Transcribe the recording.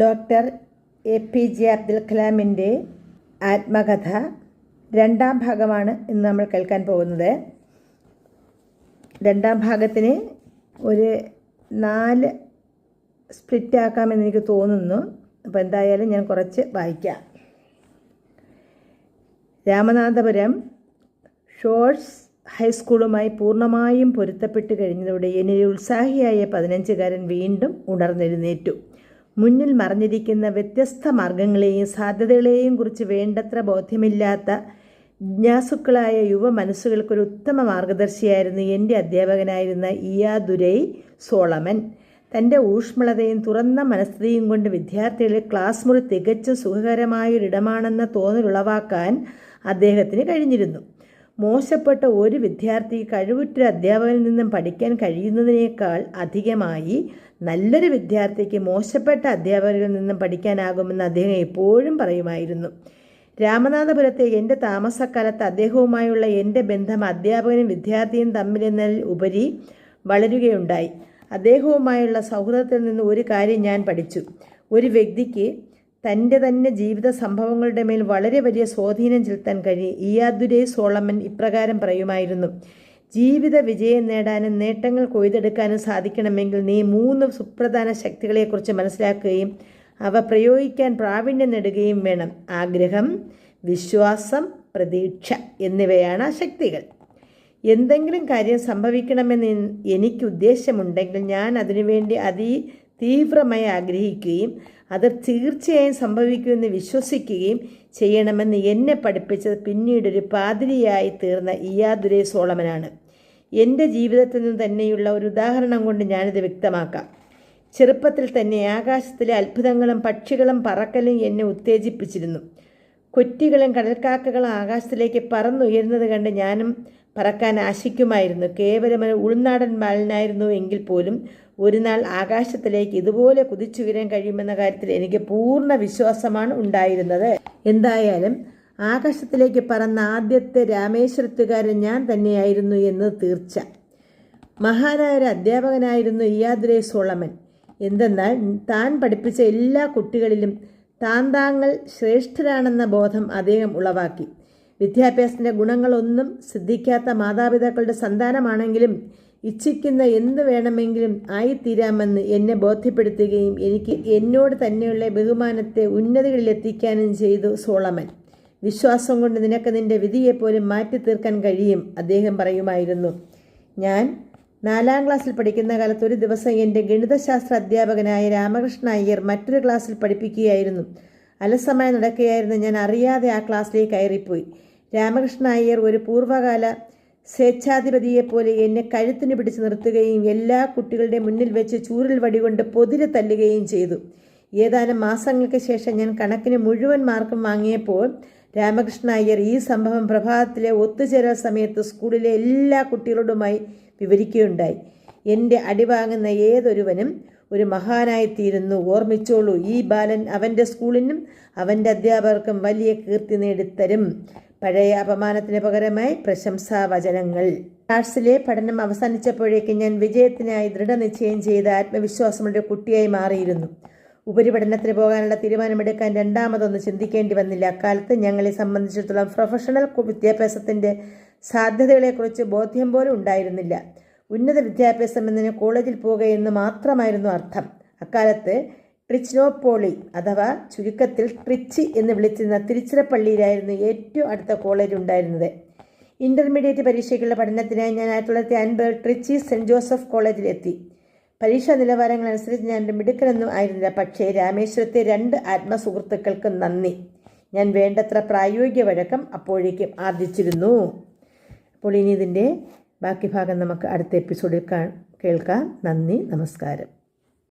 Doctor A P J Abdul കലാമിന്റെ ആത്മകഥ രണ്ടാം ഭാഗമാണ് ഇന്ന് നമ്മൾ കേൾക്കാൻ പോകുന്നത്. രണ്ടാം ഭാഗത്തിന് ഒരു നാല് സ്പ്ലിറ്റ് ആക്കാമെന്ന് എനിക്ക് തോന്നുന്നു. അപ്പോൾ എന്തായാലും ഞാൻ കുറച്ച് വായിക്കാം. രാമനാഥപുരം ഷോർട്സ് ഹൈസ്കൂളുമായി പൂർണമായും പൊരുത്തപ്പെട്ട് കഴിഞ്ഞതോടെ എന്നിൽ ഉത്സാഹിയായ പതിനഞ്ചുകാരൻ വീണ്ടും ഉണർന്നെഴുന്നേറ്റു. മുന്നിൽ മറഞ്ഞിരിക്കുന്ന വ്യത്യസ്ത മാർഗങ്ങളെയും സാധ്യതകളെയും കുറിച്ച് വേണ്ടത്ര ബോധ്യമില്ലാത്ത ജിജ്ഞാസുക്കളായ യുവ മനസ്സുകൾക്കൊരു ഉത്തമ മാർഗദർശിയായിരുന്നു എന്റെ അധ്യാപകനായിരുന്ന ഇയാദുരൈ സോളമൻ. തന്റെ ഊഷ്മളതയും തുറന്ന മനസ്ഥിതിയും കൊണ്ട് വിദ്യാർത്ഥികളെ ക്ലാസ് മുറി തികച്ചും സുഖകരമായൊരിടമാണെന്ന തോന്നലുളവാക്കാൻ അദ്ദേഹത്തിന് കഴിഞ്ഞിരുന്നു. മോശപ്പെട്ട ഒരു വിദ്യാർത്ഥി കഴിവുറ്റ അധ്യാപകനിൽ നിന്നും പഠിക്കാൻ കഴിയുന്നതിനേക്കാൾ അധികമായി നല്ലൊരു വിദ്യാർത്ഥിക്ക് മോശപ്പെട്ട അധ്യാപകരിൽ നിന്നും പഠിക്കാനാകുമെന്ന് അദ്ദേഹം എപ്പോഴും പറയുമായിരുന്നു. രാമനാഥപുരത്തെ എന്റെ താമസക്കാലത്ത് അദ്ദേഹവുമായുള്ള എന്റെ ബന്ധം അധ്യാപകനും വിദ്യാർത്ഥിയും തമ്മിലെന്നതിൽ ഉപരി വളരുകയുണ്ടായി. അദ്ദേഹവുമായുള്ള സൗഹൃദത്തിൽ നിന്ന് ഒരു കാര്യം ഞാൻ പഠിച്ചു. ഒരു വ്യക്തിക്ക് തന്റെ തന്നെ ജീവിത സംഭവങ്ങളുടെ മേൽ വളരെ വലിയ സ്വാധീനം ചെലുത്താൻ കഴിയും ഇയാദുരേ സോളമൻ ഇപ്രകാരം പറയുമായിരുന്നു. ജീവിത വിജയം നേടാനും നേട്ടങ്ങൾ കൊയ്തെടുക്കാനും സാധിക്കണമെങ്കിൽ നീ മൂന്ന് സുപ്രധാന ശക്തികളെക്കുറിച്ച് മനസ്സിലാക്കുകയും അവ പ്രയോഗിക്കാൻ പ്രാവീണ്യം നേടുകയും വേണം. ആഗ്രഹം വിശ്വാസം പ്രതീക്ഷ എന്നിവയാണ് ആ ശക്തികൾ. എന്തെങ്കിലും കാര്യം സംഭവിക്കണമെന്ന് എനിക്ക് ഉദ്ദേശമുണ്ടെങ്കിൽ ഞാൻ അതിനുവേണ്ടി അതി തീവ്രമായി ആഗ്രഹിക്കുകയും അത് തീർച്ചയായും സംഭവിക്കുമെന്ന് വിശ്വസിക്കുകയും ചെയ്യണമെന്ന് എന്നെ പഠിപ്പിച്ചത് പിന്നീടൊരു പാതിരിയായി തീർന്ന ഇയാദുരെ സോളമനാണ്. എന്റെ ജീവിതത്തിൽ നിന്ന് തന്നെയുള്ള ഒരു ഉദാഹരണം കൊണ്ട് ഞാനിത് വ്യക്തമാക്കാം. ചെറുപ്പത്തിൽ തന്നെ ആകാശത്തിലെ അത്ഭുതങ്ങളും പക്ഷികളും പറക്കലും എന്നെ ഉത്തേജിപ്പിച്ചിരുന്നു. കൊറ്റികളും കടൽക്കാക്കകളും ആകാശത്തിലേക്ക് പറന്നുയരുന്നത് കണ്ട് ഞാനും പറക്കാൻ ആശിക്കുമായിരുന്നു. കേവലം ഒരു ഉൾനാടൻ ബാലനായിരുന്നു എങ്കിൽ പോലും ഒരു നാൾ ആകാശത്തിലേക്ക് ഇതുപോലെ കുതിച്ചുയരാൻ കഴിയുമെന്ന കാര്യത്തിൽ എനിക്ക് പൂർണ വിശ്വാസമാണ് ഉണ്ടായിരുന്നത്. എന്തായാലും ആകാശത്തിലേക്ക് പറന്ന ആദ്യത്തെ രാമേശ്വരത്തുകാരൻ ഞാൻ തന്നെയായിരുന്നു എന്ന് തീർച്ച. മഹാനായ ഒരു അധ്യാപകനായിരുന്നു ഇയാദുരേ സോളമൻ. എന്തെന്നാൽ താൻ പഠിപ്പിച്ച എല്ലാ കുട്ടികളിലും താൻ താങ്കൾ ശ്രേഷ്ഠരാണെന്ന ബോധം അദ്ദേഹം ഉളവാക്കി. വിദ്യാഭ്യാസത്തിന്റെ ഗുണങ്ങളൊന്നും സിദ്ധിക്കാത്ത മാതാപിതാക്കളുടെ സന്താനമാണെങ്കിലും ഇച്ഛിക്കുന്ന എന്ത് വേണമെങ്കിലും ആയിത്തീരാമെന്ന് എന്നെ ബോധ്യപ്പെടുത്തുകയും എനിക്ക് എന്നോട് തന്നെയുള്ള ബഹുമാനത്തെ ഉന്നതികളിലെത്തിക്കാനും ചെയ്തു സോളമൻ. വിശ്വാസം കൊണ്ട് നിനക്ക് നിന്റെ വിധിയെപ്പോലും മാറ്റി തീർക്കാൻ കഴിയും അദ്ദേഹം പറയുമായിരുന്നു. ഞാൻ നാലാം ക്ലാസ്സിൽ പഠിക്കുന്ന കാലത്ത് ഒരു ദിവസം എന്റെ ഗണിതശാസ്ത്ര അധ്യാപകനായ രാമകൃഷ്ണ അയ്യർ മറ്റൊരു ക്ലാസ്സിൽ പഠിപ്പിക്കുകയായിരുന്നു. അലസമായി നടക്കുകയായിരുന്നു ഞാൻ അറിയാതെ ആ ക്ലാസ്സിലേക്ക് കയറിപ്പോയി. രാമകൃഷ്ണ അയ്യർ ഒരു പൂർവകാല സ്വേച്ഛാധിപതിയെപ്പോലെ എന്നെ കഴുത്തിന് പിടിച്ച് നിർത്തുകയും എല്ലാ കുട്ടികളുടെ മുന്നിൽ വെച്ച് ചൂരൽ വടികൊണ്ട് പൊതിരെ തല്ലുകയും ചെയ്തു. ഏതാനും മാസങ്ങൾക്ക് ശേഷം ഞാൻ കണക്കിന് മുഴുവൻ മാർക്കും വാങ്ങിയപ്പോൾ രാമകൃഷ്ണ അയ്യർ ഈ സംഭവം പ്രഭാതത്തിലെ ഒത്തുചേരൽ സമയത്ത് സ്കൂളിലെ എല്ലാ കുട്ടികളോടുമായി വിവരിക്കുകയുണ്ടായി. എന്റെ അടിവാങ്ങുന്ന ഏതൊരുവനും ഒരു മഹാനായിത്തീരുന്നു. ഓർമ്മിച്ചോളൂ ഈ ബാലൻ അവന്റെ സ്കൂളിനും അവന്റെ അധ്യാപകർക്കും വലിയ കീർത്തി നേടിത്തരും. പഴയ അപമാനത്തിന് പകരമായി പ്രശംസാവചനങ്ങൾ. ആർട്സിലെ പഠനം അവസാനിച്ചപ്പോഴേക്കും ഞാൻ വിജയത്തിനായി ദൃഢനിശ്ചയം ചെയ്ത ആത്മവിശ്വാസമുള്ള കുട്ടിയായി മാറിയിരുന്നു. ഉപരിപഠനത്തിന് പോകാനുള്ള തീരുമാനമെടുക്കാൻ രണ്ടാമതൊന്ന് ചിന്തിക്കേണ്ടി വന്നില്ല. അക്കാലത്ത് ഞങ്ങളെ സംബന്ധിച്ചിടത്തോളം പ്രൊഫഷണൽ വിദ്യാഭ്യാസത്തിന്റെ സാധ്യതകളെക്കുറിച്ച് ബോധ്യം പോലും ഉണ്ടായിരുന്നില്ല. ഉന്നത വിദ്യാഭ്യാസം എന്നതിന് കോളേജിൽ പോകുക എന്ന് മാത്രമായിരുന്നു അർത്ഥം. അക്കാലത്ത് ട്രിച്നോപോളി അഥവാ ചുരുക്കത്തിൽ ട്രിച്ചി എന്ന് വിളിച്ചിരുന്ന തിരുച്ചിറപ്പള്ളിയിലായിരുന്നു ഏറ്റവും അടുത്ത കോളേജ് ഉണ്ടായിരുന്നത്. ഇന്റർമീഡിയറ്റ് പരീക്ഷയ്ക്കുള്ള പഠനത്തിനായി ഞാൻ ആയിരത്തി തൊള്ളായിരത്തി അൻപത് ട്രിച്ചി സെന്റ് ജോസഫ് കോളേജിലെത്തി പരീക്ഷാ നിലവാരങ്ങൾ അനുസരിച്ച് ഞാൻ മിടുക്കനൊന്നും ആയിരുന്നില്ല. പക്ഷേ രാമേശ്വരത്തെ രണ്ട് ആത്മസുഹൃത്തുക്കൾക്ക് നന്ദി. ഞാൻ വേണ്ടത്ര പ്രായോഗിക വഴക്കം അപ്പോഴേക്കും ആർജിച്ചിരുന്നു. അപ്പോൾ ഇനി ഇതിന്റെ ബാക്കി ഭാഗം നമുക്ക് അടുത്ത എപ്പിസോഡിൽ കേൾക്കാം. നന്ദി നമസ്കാരം.